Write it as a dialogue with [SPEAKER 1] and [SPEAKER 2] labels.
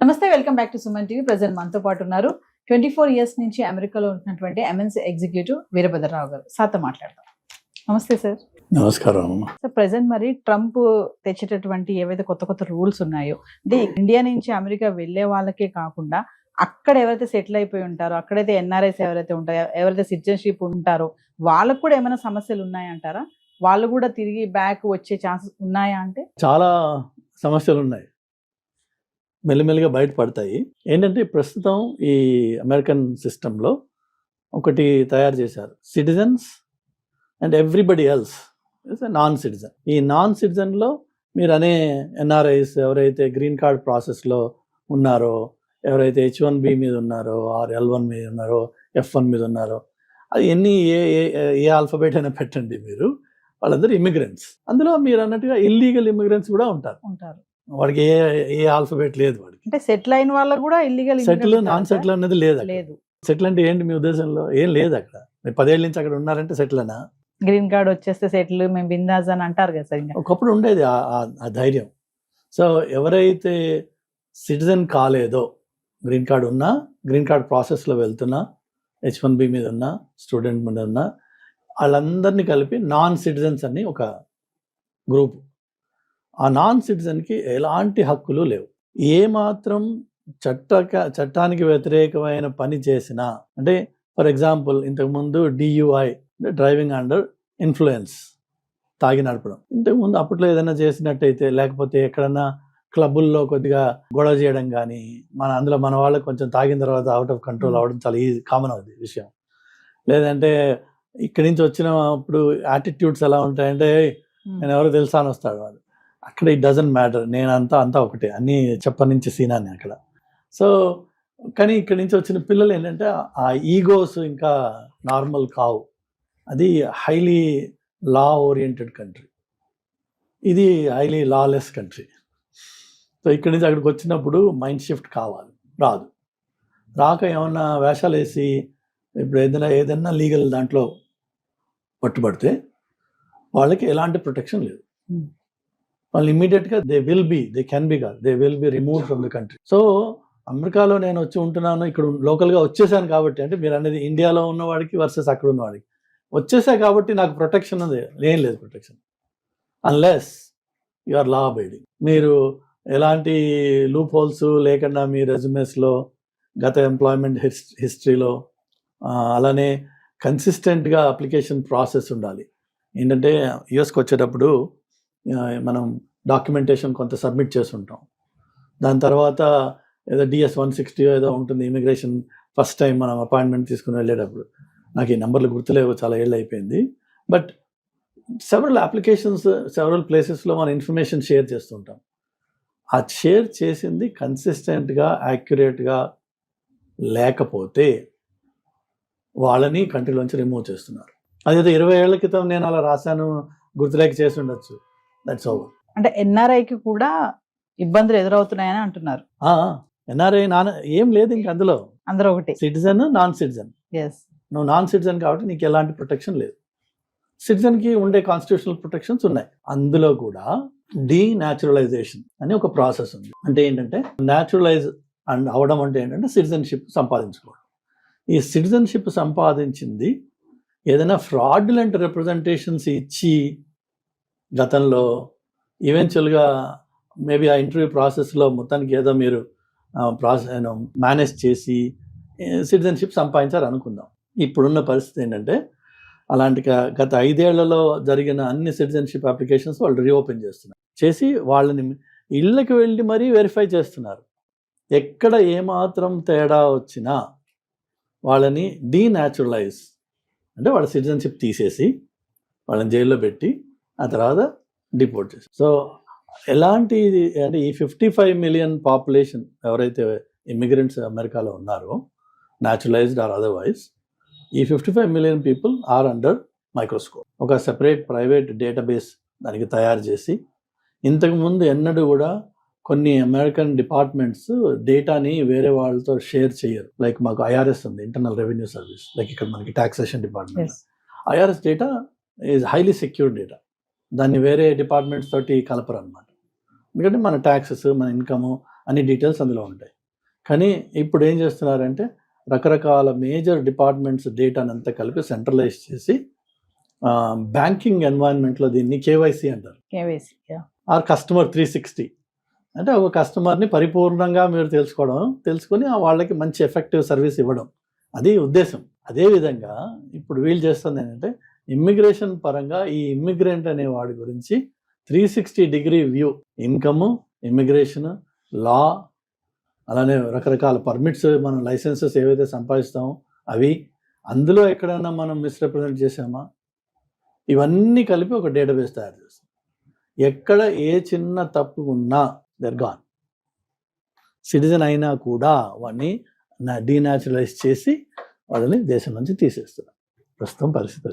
[SPEAKER 1] నమస్తే welcome back to Suman TV. Present మనతో పాటు ఉన్నారు ట్వంటీ ఫోర్ ఇయర్స్ నుంచి అమెరికాలో ఉంటున్నటువంటి ఎంఎన్సీ ఎగ్జిక్యూటివ్ వీరభద్రరావు గారు. సార్తో మాట్లాడదాం. నమస్తే సార్.
[SPEAKER 2] నమస్కారం
[SPEAKER 1] సార్ ప్రజెంట్ మరి ట్రంప్ తెచ్చేటటువంటి ఏవైతే కొత్త కొత్త రూల్స్ ఉన్నాయో అంటే ఇండియా నుంచి అమెరికా వెళ్ళే వాళ్ళకే కాకుండా అక్కడ ఎవరైతే సెటిల్ అయిపోయి ఉంటారో అక్కడైతే ఎన్ఆర్ఐస్ ఎవరైతే ఉంటారో ఎవరైతే సిటిజన్షిప్ ఉంటారో వాళ్ళకు కూడా ఏమైనా సమస్యలు ఉన్నాయంటారా వాళ్ళు కూడా తిరిగి బ్యాక్ వచ్చే ఛాన్సెస్ ఉన్నాయా అంటే?
[SPEAKER 2] చాలా సమస్యలు ఉన్నాయి. మెల్లిమెల్లిగా బయటపడతాయి ఏంటంటే ప్రస్తుతం ఈ అమెరికన్ సిస్టంలో ఒకటి తయారు చేశారు. Citizens and everybody else non citizen ఈ నాన్ సిటిజన్లో మీరు అనే ఎన్ఆర్ఐస్ ఎవరైతే గ్రీన్ కార్డ్ ప్రాసెస్లో ఉన్నారో ఎవరైతే హెచ్ వన్ బి మీద ఉన్నారో ఆర్ ఎల్ వన్ మీద ఉన్నారో ఎఫ్ వన్ మీద ఉన్నారో అది ఎన్ని ఏ ఏ- ఏ అయినా పెట్టండి మీరు. వాళ్ళందరూ ఇమిగ్రెంట్స్ అందులో మీరు అన్నట్టుగా ఇల్లీగల్ ఇమిగ్రెంట్స్ కూడా ఉంటారు.
[SPEAKER 1] ఉంటారు.
[SPEAKER 2] వాడికి ఏ ఏ ఆల్ఫబెట్ లేదు వాడికి.
[SPEAKER 1] అంటే సెటిల్ అయిన వాళ్ళకు కూడా ఇల్లీగల్
[SPEAKER 2] సెటిల్ నాన్ సెటిల్ అన్నది లేదు
[SPEAKER 1] లేదు.
[SPEAKER 2] సెటిల్ అంటే ఏంటి మీ ఉద్దేశంలో? ఏం లేదు అక్కడ. మీరు పదేళ్ళ నుంచి అక్కడ ఉన్నారంటే సెటిల్ అనా?
[SPEAKER 1] గ్రీన్ కార్డ్ వచ్చేస్తే సెటిల్ మేము బిందాజ్ అని అంటారు కదా సార్
[SPEAKER 2] ఒకప్పుడు ఉండేది ఆ ధైర్యం. సో ఎవరైతే సిటిజన్ కాలేదో గ్రీన్ కార్డ్ ఉన్నా గ్రీన్ కార్డ్ ప్రాసెస్లో వెళ్తున్నా హెచ్ వన్ బి మీద ఉన్నా స్టూడెంట్ మీద ఉన్నా వాళ్ళందరినీ కలిపి నాన్ సిటిజన్స్ అని ఒక గ్రూప్ ఆ నాన్ సిటిజన్కి ఎలాంటి హక్కులు లేవు. ఏ మాత్రం చట్టక చట్టానికి వ్యతిరేకమైన పని చేసినా అంటే ఫర్ ఎగ్జాంపుల్ ఇంతకుముందు డియుఐ డ్రైవింగ్ అండర్ ఇన్ఫ్లుయెన్స్ తాగి నడపడం. ఇంతకుముందు అప్పట్లో ఏదైనా చేసినట్టయితే లేకపోతే ఎక్కడన్నా క్లబ్బుల్లో కొద్దిగా గొడవ చేయడం కానీ మన అందులో మన వాళ్ళకి కొంచెం తాగిన తర్వాత అవుట్ ఆఫ్ కంట్రోల్. అవ్వడం చాలా ఈజీ కామన్ అవుతుంది విషయం. లేదంటే ఇక్కడి నుంచి వచ్చినప్పుడు యాటిట్యూడ్స్ ఎలా ఉంటాయంటే "ఏయ్, నేను ఎవరో తెలుసా అని వస్తాడు వాడు. అక్కడ ఇట్ డజంట్ మ్యాటర్ నేనంతా అంతా ఒకటే. అన్ని చెప్పనించి సీనాన్ని అక్కడ. సో కానీ ఇక్కడి నుంచి వచ్చిన పిల్లలు ఏంటంటే ఆ ఈగోస్ ఇంకా నార్మల్ కావు. అది హైలీ లా ఓరియంటెడ్ కంట్రీ ఇది హైలీ లాలెస్ కంట్రీ సో ఇక్కడి నుంచి అక్కడికి వచ్చినప్పుడు మైండ్ షిఫ్ట్ కావాలి. రాదు. రాక ఏమన్నా వేషాలు వేసి ఇప్పుడు ఏదైనా ఏదైనా లీగల్ దాంట్లో పట్టుబడితే వాళ్ళకి ఎలాంటి ప్రొటెక్షన్ లేదు.
[SPEAKER 1] Hmm.
[SPEAKER 2] వాళ్ళు ఇమ్మీడియట్గా they will be they can be కాదు they will be remove from the country so అమెరికాలో నేను వచ్చి ఉంటున్నాను ఇక్కడ లోకల్గా వచ్చేసాను కాబట్టి అంటే మీరు అనేది ఇండియాలో ఉన్నవాడికి వర్సెస్ అక్కడ ఉన్నవాడికి వచ్చేసా కాబట్టి నాకు ప్రొటెక్షన్ ఉంది. ఏం లేదు protection unless you are law abiding మీరు ఎలాంటి లూప్ హోల్స్ లేకుండా మీ రెజ్యూమెస్లో గత ఎంప్లాయ్మెంట్ హిస్టరీలో అలానే కన్సిస్టెంట్గా అప్లికేషన్ ప్రాసెస్ ఉండాలి. ఏంటంటే యుఎస్కి వచ్చేటప్పుడు మనం డాక్యుమెంటేషన్ కొంత సబ్మిట్ చేసి ఉంటాం దాని తర్వాత ఏదో డిఎస్ వన్ సిక్స్టీ ఏదో ఉంటుంది ఇమిగ్రేషన్ ఫస్ట్ టైం మనం అపాయింట్మెంట్ తీసుకుని వెళ్ళేటప్పుడు. నాకు ఈ నెంబర్లు గుర్తులేవు చాలా ఏళ్ళు అయిపోయింది. బట్ సెవరల్ అప్లికేషన్స్ సెవరల్ ప్లేసెస్లో మనం ఇన్ఫర్మేషన్ షేర్ చేస్తుంటాం. ఆ షేర్ చేసింది కన్సిస్టెంట్గా యాక్యురేట్గా లేకపోతే వాళ్ళని కంట్రీలోంచి రిమూవ్ చేస్తున్నారు. అదేదో ఇరవై ఏళ్ళ క్రితం నేను అలా రాశాను గుర్తులేక చేసి ఉండొచ్చు. దట్స్ ఓవర్
[SPEAKER 1] అంటే ఎన్ఆర్ఐకి కూడా ఇబ్బందులు ఎదురవుతున్నాయని అంటున్నారు.
[SPEAKER 2] ఎన్ఆర్ఐ నాన్ ఏం లేదు ఇంక అందులో.
[SPEAKER 1] అందరూ ఒకటి.
[SPEAKER 2] Citizen non citizen. నువ్వు నాన్ సిటిజన్ కాబట్టి నీకు ఎలాంటి ప్రొటెక్షన్ లేదు. సిటిజన్కి ఉండే కాన్స్టిట్యూషనల్ ప్రొటెక్షన్స్ ఉన్నాయి. అందులో కూడా డీనాచురలైజేషన్ అని ఒక ప్రాసెస్ ఉంది. అంటే ఏంటంటే న్యాచురలైజ్ అండ్ అవడం అంటే ఏంటంటే సిటిజన్షిప్ సంపాదించుకోవడం. ఈ సిటిజన్షిప్ సంపాదించింది ఏదైనా ఫ్రాడ్యులెంట్ రిప్రజెంటేషన్స్ ఇచ్చి గతంలో ఈవెన్చువల్గా మేబీ ఆ ఇంటర్వ్యూ ప్రాసెస్లో మొత్తానికి ఏదో మీరు ప్రాసెస్ మేనేజ్ చేసి సిటిజన్షిప్ సంపాదించారు అనుకుందాం. ఇప్పుడున్న పరిస్థితి ఏంటంటే అలాంటి గత ఐదేళ్ళలో జరిగిన అన్ని సిటిజన్షిప్ అప్లికేషన్స్ వాళ్ళు రీఓపెన్ చేస్తున్నారు. చేసి వాళ్ళని ఇళ్ళకి వెళ్ళి మరీ వెరిఫై చేస్తున్నారు. ఎక్కడ ఏమాత్రం తేడా వచ్చినా వాళ్ళని డీనాచురలైజ్ అంటే వాళ్ళ సిటిజన్షిప్ తీసేసి వాళ్ళని జైల్లో పెట్టి ఆ తర్వాత డిపోర్ట్ చేసి సో ఎలాంటి అంటే ఈ ఫిఫ్టీ ఫైవ్ మిలియన్ పాపులేషన్ ఎవరైతే ఇమిగ్రెంట్స్ అమెరికాలో ఉన్నారో న్యాచురలైజ్డ్ ఆర్ అదర్వైజ్ ఈ fifty five million people are under microscope ఒక సెపరేట్ ప్రైవేట్ డేటాబేస్ దానికి తయారు చేసి ఇంతకుముందు ఎన్నడూ కూడా కొన్ని అమెరికన్ డిపార్ట్మెంట్స్ డేటాని వేరే వాళ్ళతో షేర్ చేయరు. లైక్ మాకు ఐఆర్ఎస్ ఉంది ఇంటర్నల్ రెవెన్యూ సర్వీస్ లైక్ ఇక్కడ మనకి taxation department
[SPEAKER 1] as
[SPEAKER 2] IRS data is highly secured data దాన్ని వేరే డిపార్ట్మెంట్స్ తోటి కలపరు అనమాట ఎందుకంటే మన ట్యాక్సెస్ మన ఇన్కమ్ అన్ని డీటెయిల్స్ అందులో ఉంటాయి. కానీ ఇప్పుడు ఏం చేస్తున్నారంటే రకరకాల మేజర్ డిపార్ట్మెంట్స్ డేటాను అంతా కలిపి సెంట్రలైజ్ చేసి బ్యాంకింగ్ ఎన్వైరన్మెంట్లో దీన్ని కేవైసీ అంటారు.
[SPEAKER 1] KYC
[SPEAKER 2] or customer three sixty. అంటే ఒక కస్టమర్ని పరిపూర్ణంగా మీరు తెలుసుకోవడం తెలుసుకొని ఆ వాళ్ళకి మంచి ఎఫెక్టివ్ సర్వీస్ ఇవ్వడం. అది ఉద్దేశం. అదేవిధంగా ఇప్పుడు వీళ్ళు చేస్తుంది ఏంటంటే ఇమ్మిగ్రేషన్ పరంగా ఈ ఇమ్మిగ్రెంట్ అనే వాడి గురించి three sixty degree view income immigration law అలానే రకరకాల పర్మిట్స్ మనం లైసెన్సెస్ ఏవైతే సంపాదిస్తామో అవి అందులో ఎక్కడైనా మనం మిస్రిప్రజెంట్ చేసామా ఇవన్నీ కలిపి ఒక డేటాబేస్ తయారు చేస్తాం. ఎక్కడ ఏ చిన్న తప్పు ఉన్నా దర్ గాన్ సిటిజన్ అయినా కూడా వాడిని డీనాచురలైజ్ చేసి వాళ్ళని దేశం నుంచి తీసేస్తారు ప్రస్తుతం పరిస్థితి